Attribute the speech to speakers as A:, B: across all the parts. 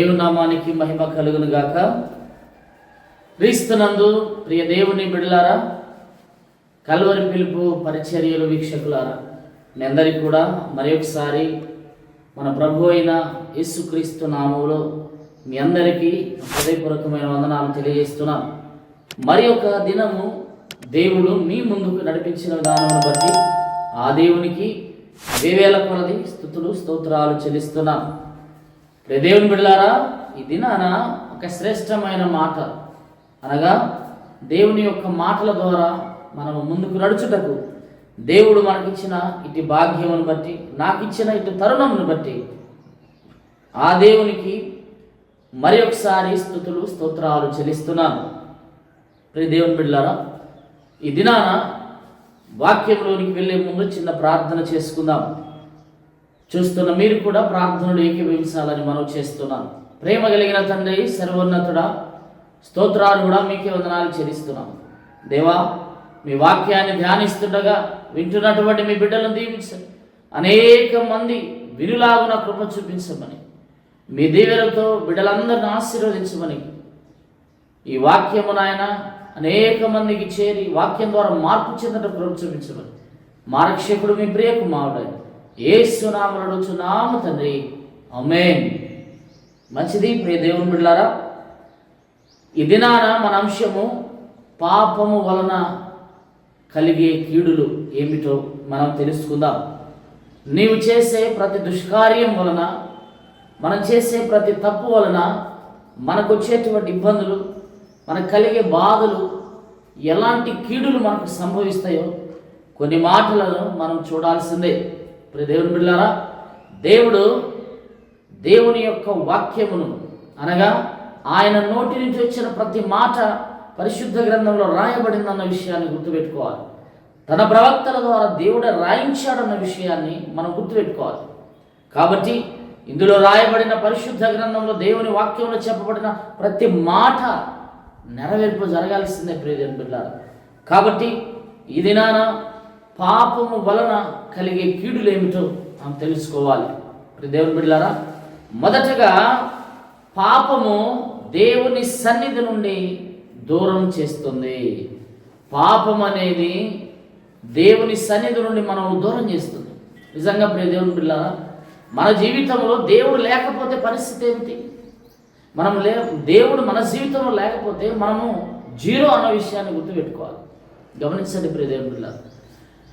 A: దేవునామానికి మహిమ కలుగును గాక. క్రీస్తునందు ప్రియ దేవుని బిడలారా కల్వరి పిలుపు పరిచర్యలు వీక్షకులారా మీ అందరికీ కూడా మరి ఒకసారి మన ప్రభు అయిన యేసుక్రీస్తు నామంలో మీ అందరికీ హృదయపూర్వకమైన వందనాలు తెలియజేస్తున్నాను. మరి ఒక దినము దేవుడు మీ ముందుకు నడిపించిన విధానం బట్టి ఆ దేవునికి వేవేల కొలది స్థుతులు స్తోత్రాలు చెల్లిస్తున్నాను దేవుని బిడ్డలారా ఈ దినాన ఒక శ్రేష్టమైన మాట. అనగా దేవుని యొక్క మాటల ద్వారా మనము ముందుకు నడుచుటకు దేవుడు మనకిచ్చిన ఇటు భాగ్యమును బట్టి నాకు ఇచ్చిన ఇటు తరుణమును బట్టి ఆ దేవునికి మరి ఒకసారి స్థుతులు స్తోత్రాలు చెల్లిస్తున్నాను. ప్రి దేవుని బిడ్డలారా ఈ దినాన వాక్యంలోనికి వెళ్ళే ముందు చిన్న ప్రార్థన చేసుకుందాం. చూస్తున్న మీరు కూడా ప్రార్థనలు ఏకీభవించాలని మనం చేస్తున్నాం ప్రేమ కలిగిన తండ్రి సర్వోన్నతుడా స్తోత్రాలు కూడా మీకే వందనాలు చెల్లిస్తున్నాం దేవా మీ వాక్యాన్ని ధ్యానిస్తుండగా వింటున్నటువంటి మీ బిడ్డలను దీవించండి అనేక మంది వినులాగున కృప చూపించమని మీ దీవెలతో బిడ్డలందరిని ఆశీర్వదించమని ఈ వాక్యము నాయన అనేక మందికి చేరి వాక్యం ద్వారా మార్పు చెందడం కృప చూపించమని. మా రక్షకుడు మీ ప్రియ కుమారుడు ఏసునామలు అడుగుచున్నాము తండ్రి. అమే మంచిది ప్రియ దేవుని బిడ్డారా ఈ దినాన మన అంశము పాపము వలన కలిగే కీడులు ఏమిటో మనం తెలుసుకుందాం. నీవు చేసే ప్రతి దుష్కార్యం వలన మనం చేసే ప్రతి తప్పు వలన మనకు వచ్చేటువంటి ఇబ్బందులు మనకు కలిగే బాధలు ఎలాంటి కీడులు మనకు సంభవిస్తాయో కొన్ని మాటలను మనం చూడాల్సిందే. ఇప్పుడు దేవుని బిడ్డారా దేవుడు దేవుని యొక్క వాక్యమును అనగా ఆయన నోటి నుంచి వచ్చిన ప్రతి మాట పరిశుద్ధ గ్రంథంలో రాయబడిందన్న విషయాన్ని గుర్తుపెట్టుకోవాలి. తన ప్రవక్తల ద్వారా దేవుడే రాయించాడన్న విషయాన్ని మనం గుర్తుపెట్టుకోవాలి. కాబట్టి ఇందులో రాయబడిన పరిశుద్ధ గ్రంథంలో దేవుని వాక్యంలో చెప్పబడిన ప్రతి మాట నెరవేర్పు జరగాల్సిందే ప్రియదేవుని బిడ్డారు. కాబట్టి ఈ దినాన పాపము వలన కలిగే కీడులు ఏమిటో మనం తెలుసుకోవాలి. దేవుని బిడ్డారా మొదటగా పాపము దేవుని సన్నిధి నుండి దూరం చేస్తుంది. పాపం అనేది దేవుని సన్నిధి నుండి మనం దూరం చేస్తుంది. నిజంగా ప్రియ దేవుని బిడ్డారా మన జీవితంలో దేవుడు లేకపోతే పరిస్థితి ఏమిటి? మనం లే దేవుడు మన జీవితంలో లేకపోతే మనము జీరో అన్న విషయాన్ని గుర్తుపెట్టుకోవాలి. గమనించండి ప్రియ దేవుని బిడ్డారా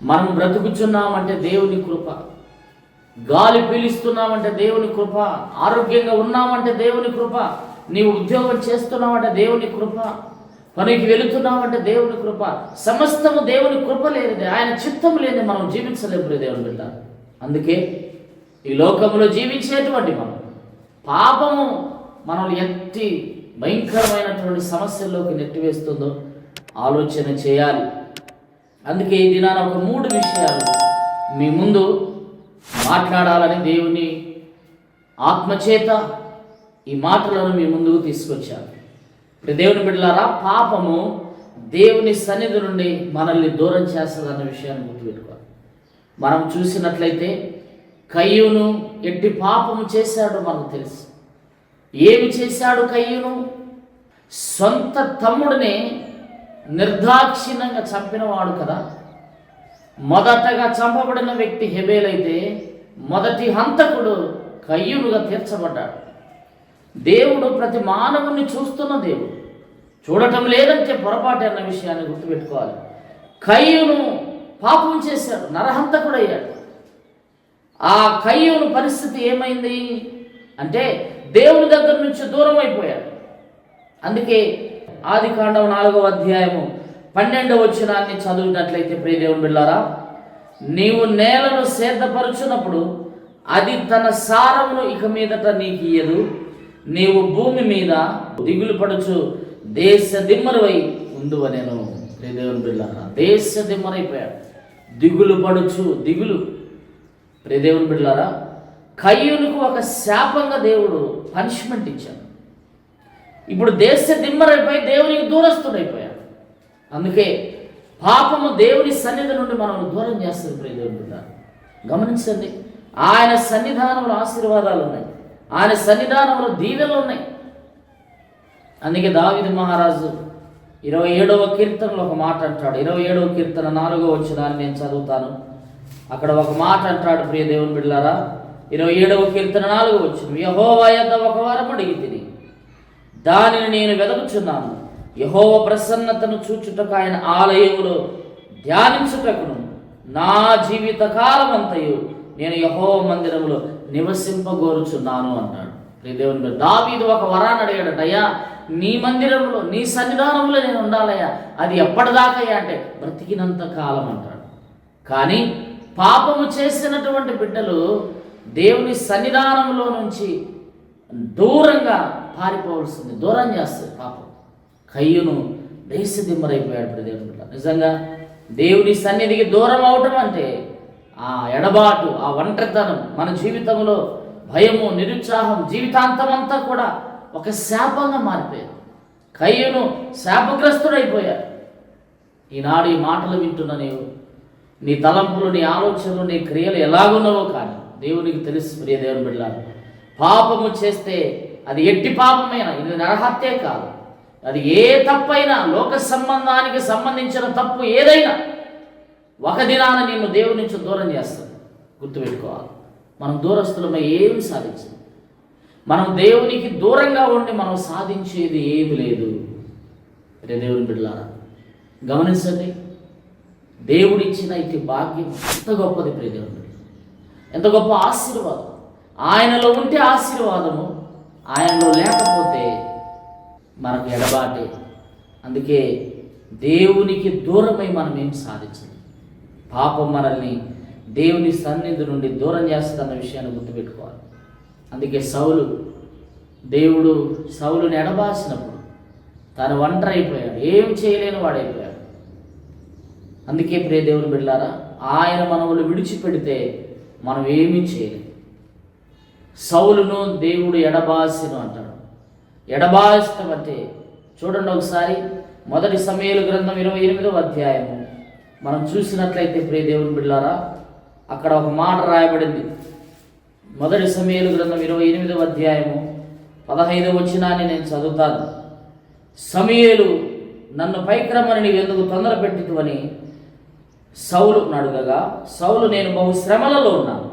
A: మనం బ్రతుకుచున్నామంటే దేవుని కృప. గాలి పీలిస్తున్నామంటే దేవుని కృప. ఆరోగ్యంగా ఉన్నామంటే దేవుని కృప. నీవు ఉద్యోగం చేస్తున్నామంటే దేవుని కృప. పనికి వెళుతున్నామంటే దేవుని కృప. సమస్తము దేవుని కృప లేనిది ఆయన చిత్తం లేని మనం జీవించలేము దేవుని బిడ్డ. అందుకే ఈ లోకంలో జీవించేటువంటి మనం పాపము మనల్ని ఎట్టి భయంకరమైనటువంటి సమస్యల్లోకి నెట్టివేస్తుందో ఆలోచన చేయాలి. అందుకే ఈ దినాన ఒక మూడు విషయాలు మీ ముందు మాట్లాడాలని దేవుని ఆత్మచేత ఈ మాటలను మీ ముందుకు తీసుకొచ్చాను ఇప్పుడు దేవుని బిడ్డలారా పాపము దేవుని సన్నిధి నుండి మనల్ని దూరం చేస్తుందన్న విషయాన్ని గుర్తుపెట్టుకోవాలి. మనం చూసినట్లయితే కయ్యూను ఎట్టి పాపము చేశాడో మనకు తెలుసు. ఏమి చేశాడు కయ్యూను? సొంత తమ్ముడిని నిర్దాక్షిణ్యంగా చంపినవాడు కదా. మొదటగా చంపబడిన వ్యక్తి హెబేలైతే మొదటి హంతకుడు కయ్యూనుగా తీర్చబడ్డాడు. దేవుడు ప్రతి మానవుని చూస్తున్న దేవుడు. చూడటం లేదంటే పొరపాటు అన్న విషయాన్ని గుర్తుపెట్టుకోవాలి. కయ్యూను పాపం చేశాడు నరహంతకుడయ్యాడు. ఆ కయ్యూను పరిస్థితి ఏమైంది? అంటే దేవుని దగ్గర నుంచి దూరం అయిపోయాడు అందుకే ఆది కాండం నాలుగవ అధ్యాయము పన్నెండవ వచ్చినాన్ని చదివినట్లయితే ప్రియదేవుని బిళ్ళారా నీవు నేలను సేద్దపరుచున్నప్పుడు అది తన సారమును ఇక మీదట నీకు ఇయ్యదు. నీవు భూమి మీద దిగులు పడుచు దేశ దిమ్మరువై ఉందువనేను ప్రియ ప్రియదేవుని బిళ్ళారా దేశ దిమ్మరైపోయాడు. దిగులు పడుచు దిగులు. ప్రియదేవుని బిళ్ళారా బిడ్డలారా కయ్యూనికి ఒక శాపంగా దేవుడు పనిష్మెంట్ ఇచ్చాడు. ఇప్పుడు దేశ దిమ్మరైపోయి దేవునికి దూరస్తుడైపోయాడు. అందుకే పాపము దేవుని సన్నిధి నుండి మనం దూరం చేస్తుంది ప్రియదేవుడు గమనించండి ఆయన సన్నిధానంలో ఆశీర్వాదాలు ఉన్నాయి. ఆయన సన్నిధానంలో దీవెలు ఉన్నాయి. అందుకే దావిది మహారాజు ఇరవై ఏడవ కీర్తనలో ఒక మాట అంటాడు. ఇరవై ఏడవ కీర్తన నాలుగో వచ్చినాన్ని నేను చదువుతాను. అక్కడ ఒక మాట అంటాడు ప్రియ దేవుని బిడ్డారా. ఇరవై ఏడవ కీర్తన నాలుగో వచ్చిన యహోవా యొద్ద ఒక వారం అడిగి తిని. దానిని నేను వెదకుచున్నాను. యహోవ ప్రసన్నతను చూచుటకు ఆయన ఆలయములో ధ్యానించుటకును నా జీవిత కాలమంతయు నేను యహోవ మందిరంలో నివసింపగోరుచున్నాను అంటాడు దేవుని బిడ్డ, దావీదు ఒక వరాన్ని అడిగాడట అయ్యా నీ మందిరంలో నీ సన్నిధానంలో నేను ఉండాలయ్యా అది ఎప్పటిదాకయ్యా? అంటే బ్రతికినంత కాలం అంటాడు. కానీ పాపము చేసినటువంటి బిడ్డలు దేవుని సన్నిధానంలో నుంచి దూరంగా పారిపోవలసింది దూరం చేస్తుంది పాపం. కయ్యును దేశదిమ్మరైపోయాడు ఇప్పుడు దేవుడు బిడ్డ నిజంగా దేవుని సన్నిధికి దూరం అవటం అంటే ఆ ఎడబాటు ఆ ఒంటరితనం మన జీవితంలో భయము నిరుత్సాహం జీవితాంతం అంతా కూడా ఒక శాపంగా మారిపోయారు. కయ్యను శాపగ్రస్తుడైపోయాడు ఈనాడు ఈ మాటలు వింటున్న నీవు నీ తలంపులు నీ ఆలోచనలు నీ క్రియలు ఎలాగున్నావో కానీ దేవునికి తెలుసు ప్రియ దేవుని బిడ్డ పాపము చేస్తే అది ఎట్టి పాపమైనా ఇది నరహత్యే కాదు. అది ఏ తప్పైనా లోక సంబంధానికి సంబంధించిన తప్పు ఏదైనా ఒక దినాన నిన్ను దేవుడి నుంచి దూరం చేస్తుంది. గుర్తుపెట్టుకోవాలి. మనం దూరస్తులమై ఏమి సాధించం మనం దేవునికి దూరంగా ఉండి మనం సాధించేది ఏమి లేదు. రే దేవుని బిడ్డలారా గమనించండి. దేవుడిచ్చిన ఇటు భాగ్యం ఎంత గొప్పది ప్రియదేవుని ఎంత గొప్ప ఆశీర్వాదం. ఆయనలో ఉంటే ఆశీర్వాదము ఆయనలో లేకపోతే మనకు ఎడబాటే. అందుకే దేవునికి దూరమై మనం ఏం సాధించదు పాపం మనల్ని దేవుని సన్నిధి నుండి దూరం చేస్తున్న విషయాన్ని గుర్తుపెట్టుకోవాలి. అందుకే సౌలు దేవుడు సౌలుని ఎడబాసినప్పుడు తను ఒంటరి అయిపోయాడు ఏం చేయలేని వాడైపోయాడు. అందుకే ప్రియ దేవుని బిడ్డారా ఆయన మనములు విడిచిపెడితే మనం ఏమీ చేయలేము సౌలును దేవుడు ఎడబాసిను అంటాడు. ఎడబాసడం అంటే చూడండి ఒకసారి మొదటి సమయాలు గ్రంథం ఇరవై ఎనిమిదవ అధ్యాయము. మనం చూసినట్లయితే ప్రియ దేవుని బిళ్ళారా అక్కడ ఒక మాట రాయబడింది. మొదటి సమయాలు గ్రంథం ఇరవై ఎనిమిదవ అధ్యాయము పదహైదవ వచ్చినాన్ని నేను చదువుతాను. సమయలు నన్ను పైక్రమని నీవు ఎందుకు తొందర పెట్టితువని సౌలు అడుగగా సౌలు నేను బహు శ్రమలలో ఉన్నాను.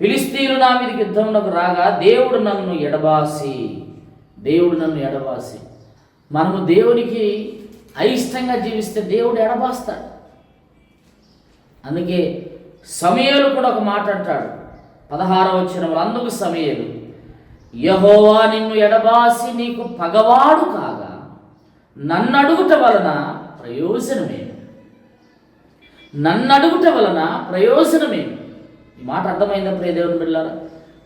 A: ఫిలిస్తీన్లు నా మీదకి యుద్ధమునకు రాగా దేవుడు నన్ను ఎడబాసి దేవుడు నన్ను ఎడబాసి. మనము దేవునికి అయిష్టంగా జీవిస్తే దేవుడు ఎడబాస్తాడు. అందుకే సమయలు కూడా ఒక మాట అంటాడు. పదహారవ వచ్చిన అందుకు సమయలు. యహోవా నిన్ను ఎడబాసి నీకు పగవాడు కాగా నన్ను అడుగుట వలన ప్రయోజనమేమి నన్ను అడుగుట వలన ప్రయోజనమేమి ఈ మాట అర్థమైందా ప్రియ దేవుని బిడ్డారా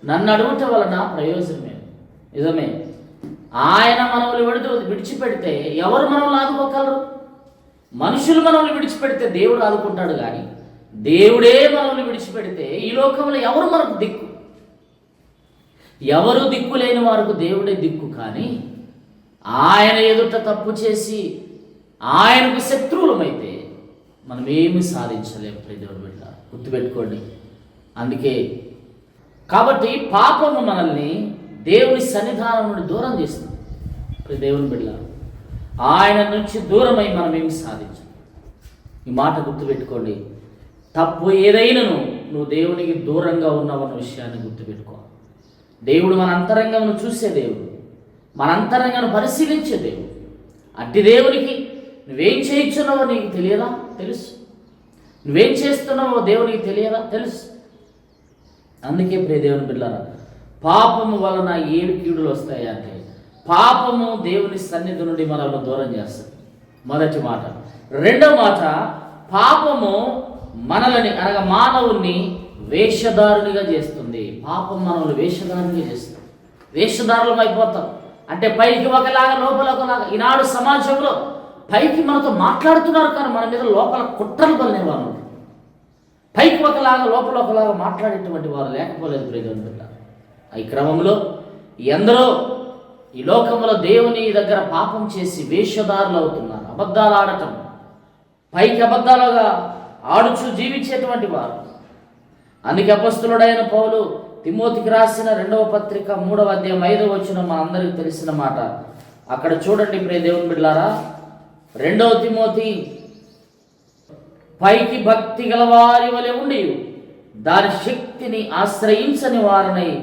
A: నన్ను అడుగుట వలన ప్రయోజనమే. నిజమే. ఆయన మనవులు విడుదల విడిచిపెడితే ఎవరు మనల్ని ఆదుకోగలరు? మనుషులు మనల్ని విడిచిపెడితే దేవుడు ఆదుకుంటాడు కానీ దేవుడే మనల్ని విడిచిపెడితే ఈ లోకంలో ఎవరు మనకు దిక్కు? ఎవరు దిక్కు లేని వారికి దేవుడే దిక్కు కానీ ఆయన ఎదుట తప్పు చేసి ఆయనకు శత్రువులమైతే మనం ఏమి సాధించలేము ప్రతి దేవుడు బిడ్డ గుర్తుపెట్టుకోండి. అందుకే కాబట్టి పాపము మనల్ని దేవుని సన్నిధానం నుండి దూరం చేస్తుంది. దేవుని బిడ్డ ఆయన నుంచి దూరమై మనం ఏమి సాధించం ఈ మాట గుర్తుపెట్టుకోండి. తప్పు ఏదైనాను నువ్వు దేవునికి దూరంగా ఉన్నావన్న విషయాన్ని గుర్తుపెట్టుకో. దేవుడు మన అంతరంగమును చూసే దేవుడు. మన అంతరంగాన్ని పరిశీలించే దేవుడు. అట్టి దేవునికి నువ్వేం చేయించున్నావో నీకు తెలియదా? తెలుసు. నువ్వేం చేస్తున్నావో దేవునికి తెలియదా? తెలుసు. అందుకే ప్రియ దేవుని బిడ్డారా పాపము వలన ఏడు కీడులు వస్తాయి అంటే పాపము దేవుని సన్నిధి నుండి మనల్ని దూరం చేస్తుంది. మొదటి మాట. రెండవ మాట పాపము మనలని అనగా మానవుణ్ణి వేషధారునిగా చేస్తుంది. పాపం మనల్ని వేషధారునిగా చేస్తుంది. వేషధారులం అయిపోతాం. అంటే పైకి ఒకలాగా లోపల ఒకలాగా. ఈనాడు సమాజంలో పైకి మనతో మాట్లాడుతున్నారు కానీ మన మీద లోపల కుట్రలు బలినే వాళ్ళు పైకి ఒకలాగా లోపల ఒకలాగా మాట్లాడేటువంటి వారు లేకపోలేదు ప్రియమైన ఈ క్రమంలో ఎందరో ఈ లోకంలో దేవుని దగ్గర పాపం చేసి వేషధారులు అవుతున్నారు. అబద్ధాలు ఆడటం పైకి అబద్ధాలుగా ఆడుచు జీవించేటువంటి వారు. అందుకే అపస్తులుడైన పౌలు తిమోతికి రాసిన రెండవ పత్రిక మూడవ అధ్యాయం ఐదవ వచ్చిన మా అందరికి తెలిసిన మాట. అక్కడ చూడండి ప్రియ దేవుని బిడ్డారా రెండవ తిమోతి పైకి భక్తి గలవారి వలె ఉండి దాని శక్తిని ఆశ్రయించని వారినై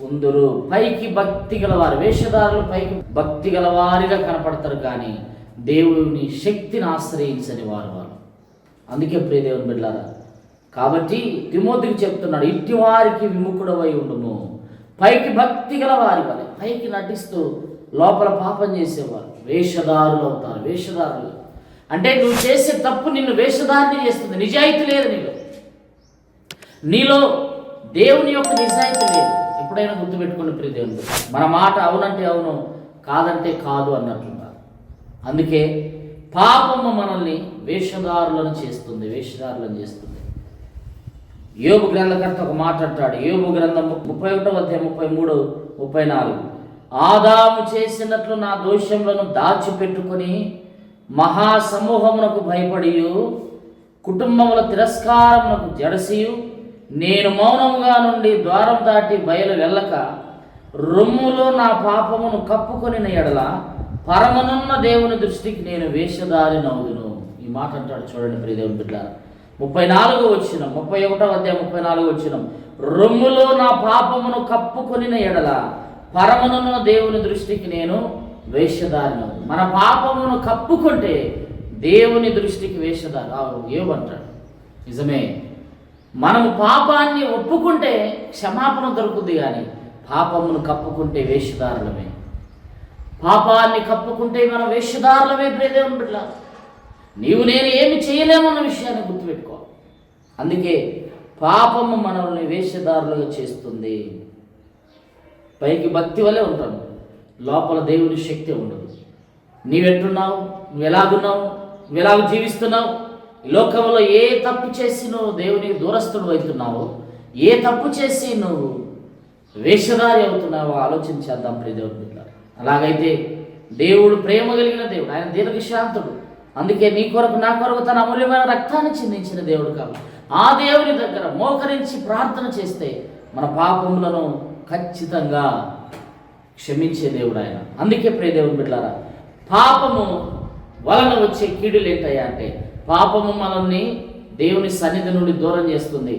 A: ఉందరు. పైకి భక్తి గలవారు వేషధారులు పైకి భక్తి గలవారిగా కనపడతారు కానీ దేవుని శక్తిని ఆశ్రయించని వారు వారు. అందుకే ప్రియ దేవుని బిడ్డారా కాబట్టి తిమోతికి చెప్తున్నాడు ఇట్టి వారికి విముఖుడవై ఉండును పైకి భక్తి గల వారి వలె. పైకి నటిస్తూ లోపల పాపం చేసేవారు. వేషధారులు అవుతారు వేషధారులు. అంటే నువ్వు చేసే తప్పు నిన్ను వేషధారణ చేస్తుంది. నిజాయితీ లేదు నీలో. నీలో దేవుని యొక్క నిజాయితీ లేదు. ఎప్పుడైనా గుర్తుపెట్టుకుని ప్రియ దేవుని మన మాట అవునంటే అవును కాదంటే కాదు అన్నట్లున్నారు అందుకే పాపము మనల్ని వేషధారులను చేస్తుంది వేషధారులను చేస్తుంది. యోగు గ్రంథకర్త ఒక మాట అంటాడు. యోగు గ్రంథం ముప్పై ఒకటో అధ్యాయం ముప్పై మూడు ముప్పై నాలుగు. ఆదాము చేసినట్లు నా దోషములను దాచిపెట్టుకొని మహాసమూహమునకు భయపడియు కుటుంబముల తిరస్కారమునకు జడసియు నేను మౌనముగా నుండి ద్వారం దాటి బయలు వెళ్ళక రొమ్ములో నా పాపమును కప్పుకొని ఎడల పరమనున్న దేవుని దృష్టికి నేను వేషధారి నవ్వును ఈ మాట అంటాడు చూడండి ప్రియదేవుని బిడ్డ ముప్పై నాలుగు వచ్చిన ముప్పై ఒకటో అధ్యాయం ముప్పై నాలుగు వచ్చిన రొమ్ములో నా పాపమును కప్పుకొని ఎడల పరమనున్న దేవుని దృష్టికి నేను వేషధారి మన పాపమును కప్పుకుంటే దేవుని దృష్టికి వేషధారి ఏమంటాడు నిజమే. మనము పాపాన్ని ఒప్పుకుంటే క్షమాపణ దొరుకుతుంది కానీ పాపమును కప్పుకుంటే వేషధారులమే. పాపాన్ని కప్పుకుంటే మనం వేషధారులమే ప్రియదేవుని బిడ్డ. నీవు నేను ఏమి చేయలేమన్న విషయాన్ని గుర్తుపెట్టుకో. అందుకే పాపము మనల్ని వేషధారులుగా చేస్తుంది. పైకి భక్తి వలె ఉంటాము. లోపల దేవుని శక్తి ఉండదు. నీవెంటున్నావు? నువ్వు ఎలాగున్నావు నువ్వు ఎలాగ జీవిస్తున్నావు లోకంలో ఏ తప్పు చేసి నువ్వు దేవునికి దూరస్తుడు అవుతున్నావో ఏ తప్పు చేసి నువ్వు వేషధారి అవుతున్నావో ఆలోచించేద్దాం చేద్దాం దేవుని బిడ్డ అలాగైతే దేవుడు ప్రేమ కలిగిన దేవుడు ఆయన దీర్ఘశాంతుడు. అందుకే నీ కొరకు నా కొరకు తన అమూల్యమైన రక్తాన్ని చిందించిన దేవుడు కాబట్టి. ఆ దేవుని దగ్గర మోకరించి ప్రార్థన చేస్తే మన పాపములను ఖచ్చితంగా క్షమించే దేవుడు ఆయన. అందుకే ప్రియ దేవుని బిడ్డారా పాపము వలన వచ్చే కీడులు ఏంటయ్యా అంటే పాపము మనల్ని దేవుని సన్నిధి నుండి దూరం చేస్తుంది.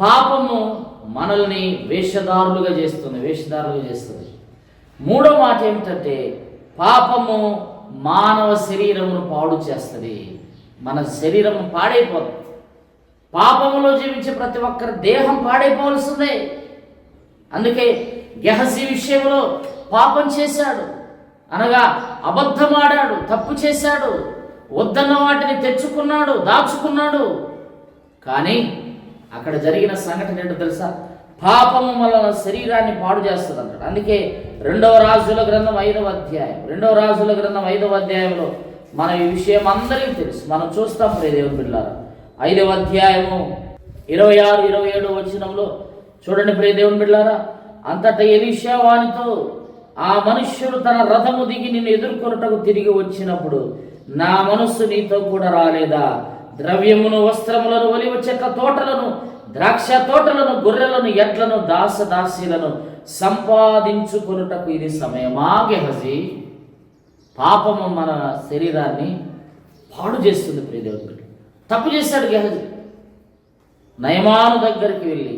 A: పాపము మనల్ని వేషధారులుగా చేస్తుంది వేషధారులుగా చేస్తుంది. మూడో మాట ఏమిటంటే పాపము మానవ శరీరమును పాడు చేస్తుంది. మన శరీరం పాడైపోతుంది పాపములో జీవించే ప్రతి ఒక్కరి దేహం పాడైపోవలసిందే. అందుకే గెహసి విషయంలో పాపం చేశాడు. అనగా అబద్ధమాడాడు తప్పు చేశాడు. వద్దన్న వాటిని తెచ్చుకున్నాడు దాచుకున్నాడు. కానీ అక్కడ జరిగిన సంఘటన ఏంటో తెలుసా? పాపము వలన శరీరాన్ని పాడు చేస్తుంది అంటాడు అందుకే రెండవ రాజుల గ్రంథం ఐదవ అధ్యాయం. రెండవ రాజుల గ్రంథం ఐదవ అధ్యాయంలో మన ఈ విషయం అందరికీ తెలుసు. మనం చూస్తాం ప్రియ దేవుని పిల్లారా ఐదవ అధ్యాయము ఇరవై ఆరు ఇరవై ఏడు వచనంలో చూడండి ప్రియ దేవుని బిడ్డారా అంతటా ఎలీషా వానితో ఆ మనుష్యుడు తన రథము దిగి నిన్ను ఎదుర్కొనుటకు తిరిగి వచ్చినప్పుడు నా మనస్సు నీతో కూడా రాలేదా? ద్రవ్యమును వస్త్రములను ఒలివ చెట్ల తోటలను ద్రాక్ష తోటలను గొర్రెలను ఎడ్లను దాస దాసీలను సంపాదించుకొనుటకు ఇది సమయమా? గెహజీ పాపము మన శరీరాన్ని పాడు చేస్తుంది ప్రియదేవుడు తప్పు చేశాడు గెహజీ నయమాను దగ్గరికి వెళ్ళి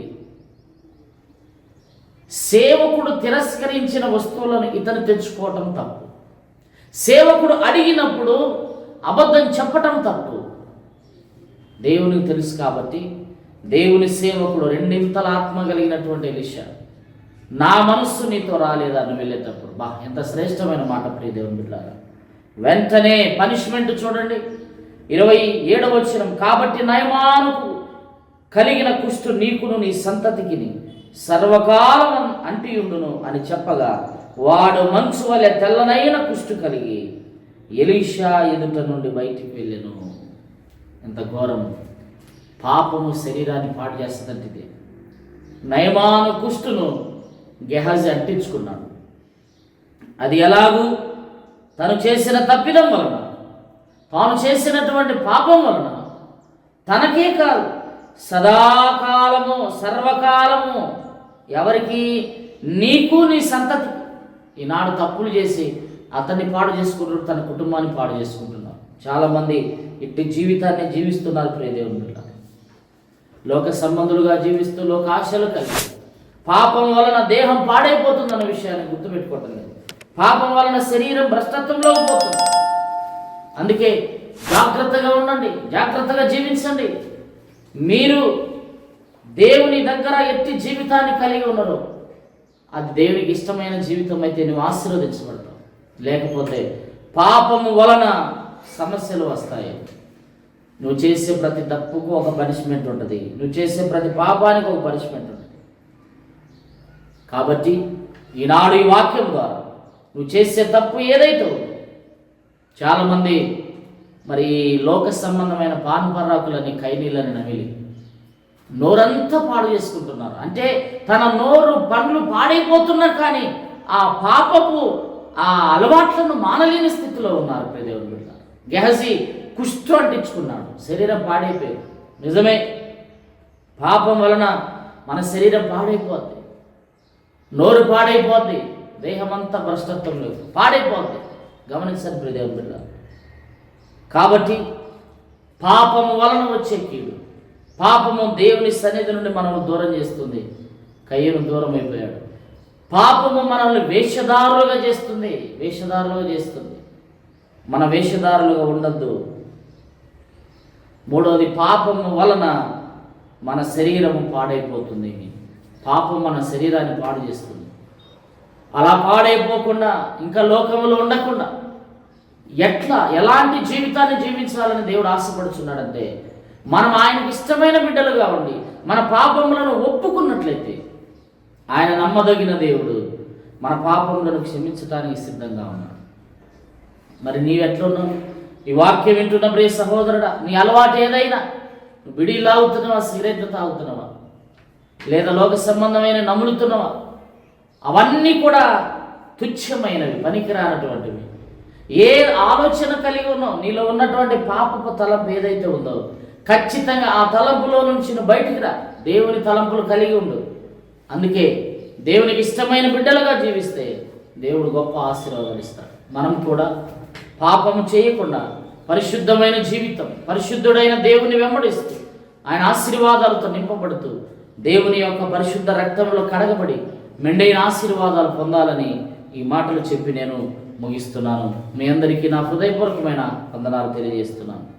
A: సేవకుడు తిరస్కరించిన వస్తువులను ఇతను తెచ్చుకోవటం తప్పు. సేవకుడు అడిగినప్పుడు అబద్ధం చెప్పటం తప్పు. దేవునికి తెలుసు కాబట్టి దేవుని సేవకుడు రెండింతల ఆత్మ కలిగినటువంటి ఎలిషా నా మనస్సు నీతో రాలేదా వెళ్ళేటప్పుడు బా ఎంత శ్రేష్టమైన మాట ప్రియ దేవుని బిడ్డారా. వెంటనే పనిష్మెంట్ చూడండి. ఇరవై ఏడవ వచ్చిన కాబట్టి నయమానుకు కలిగిన కుష్టు నీకును నీ సంతతికిని సర్వకాలం అంటియుండును అని చెప్పగా వాడు మంచు వలె తెల్లనైన కుష్టు కలిగి ఎలీషా ఎదుట నుండి బయటికి వెళ్ళెను. ఎంత ఘోరం. పాపము శరీరాన్ని పాడు చేస్తుందంటే నయమాను కుష్టును గెహజి అంటించుకున్నాడు. అది ఎలాగూ తను చేసిన తప్పిదం వలన తాను చేసినటువంటి పాపం వలన తనకే కాదు సదాకాలము సర్వకాలము ఎవరికి? నీకు నీ సంతతి. ఈనాడు తప్పులు చేసి అతన్ని పాడు చేసుకుంటున్నారు తన కుటుంబాన్ని పాడు చేసుకుంటున్నారు. చాలామంది ఇట్టి జీవితాన్ని జీవిస్తున్నారు ప్రియదేవుని బిడ్డ. లోక సంబంధులుగా జీవిస్తూ లోక ఆశలు కలిగి పాపం వలన దేహం పాడైపోతుందన్న విషయాన్ని గుర్తుపెట్టుకోవటం లేదు. పాపం వలన శరీరం భ్రష్టత్వంలో పోతుంది. అందుకే జాగ్రత్తగా ఉండండి జాగ్రత్తగా జీవించండి. మీరు దేవుని దగ్గర ఎట్టి జీవితాన్ని కలిగి ఉన్నారు అది దేవునికి ఇష్టమైన జీవితం అయితే నువ్వు ఆశీర్వదించబడతావు. లేకపోతే పాపము వలన సమస్యలు వస్తాయి. నువ్వు చేసే ప్రతి తప్పుకు ఒక పనిష్మెంట్ ఉంటుంది. నువ్వు చేసే ప్రతి పాపానికి ఒక పనిష్మెంట్ ఉంటుంది. కాబట్టి ఈనాడు ఈ వాక్యం ద్వారా నువ్వు చేసే తప్పు ఏదైతే చాలామంది మరి లోక సంబంధమైన పాన్పరాకులని కైనీళ్ళని నమిలి నోరంతా పాడు చేసుకుంటున్నారు. అంటే తన నోరు పండ్లు పాడైపోతున్నారు కానీ ఆ పాపపు ఆ అలవాట్లను మానలేని స్థితిలో ఉన్నారు ప్రదేవుడు బిడ్డ. గెహసి కుష్టు అంటించుకున్నాడు. శరీరం పాడైపోయింది. నిజమే. పాపం వలన మన శరీరం పాడైపోద్ది. నోరు పాడైపోద్ది. దేహమంతా భ్రష్టత్వంలో పాడైపోద్ది. గమనించండి ప్రదేవుడు బిడ్డ. కాబట్టి పాపము వలన వచ్చే కీడు. పాపము దేవుని సన్నిధి నుండి మనల్ని దూరం చేస్తుంది. కయ్యను దూరం అయిపోయాడు. పాపము మనల్ని వేషధారులుగా చేస్తుంది. వేషధారులుగా చేస్తుంది. మన వేషధారులుగా ఉండద్దు. మూడవది పాపము వలన మన శరీరము పాడైపోతుంది. పాపం మన శరీరాన్ని పాడు చేస్తుంది. అలా పాడైపోకుండా ఇంకా లోకంలో ఉండకుండా ఎట్లా ఎలాంటి జీవితాన్ని జీవించాలని దేవుడు ఆశపడుచున్నాడంటే మనం ఆయనకి ఇష్టమైన బిడ్డలుగా ఉండి మన పాపములను ఒప్పుకున్నట్లయితే ఆయన నమ్మదగిన దేవుడు మన పాపములను క్షమించడానికి సిద్ధంగా ఉన్నాడు. మరి నీవెట్లున్నావు? ఈ వాక్యం వింటున్న ప్రియ సహోదరుడా నీ అలవాటు ఏదైనా? నువ్వు బిడి లాగుతున్నావా సిగరెట్లు తాగుతున్నావా? లేదా లోక సంబంధమైన నములుతున్నావా? అవన్నీ కూడా తుచ్చమైనవి పనికిరానటువంటివి. ఏ ఆలోచన కలిగి ఉన్నావు? నీలో ఉన్నటువంటి పాపపు తలం ఏదైతే ఉందో ఖచ్చితంగా ఆ తలంపులో నుంచి నువ్వు బయటికి రా. దేవుని తలంపులు కలిగి ఉండు. అందుకే దేవునికి ఇష్టమైన బిడ్డలుగా జీవిస్తే దేవుడు గొప్ప ఆశీర్వాదాలు ఇస్తాడు. మనం కూడా పాపము చేయకుండా పరిశుద్ధమైన జీవితం పరిశుద్ధుడైన దేవుని వెంబడిస్తూ ఆయన ఆశీర్వాదాలతో నింపబడుతూ దేవుని యొక్క పరిశుద్ధ రక్తంలో కడగబడి మెండైన ఆశీర్వాదాలు పొందాలని ఈ మాటలు చెప్పి నేను ముగిస్తున్నాను. మీ అందరికీ నా హృదయపూర్వకమైన వందనాలు తెలియజేస్తున్నాను.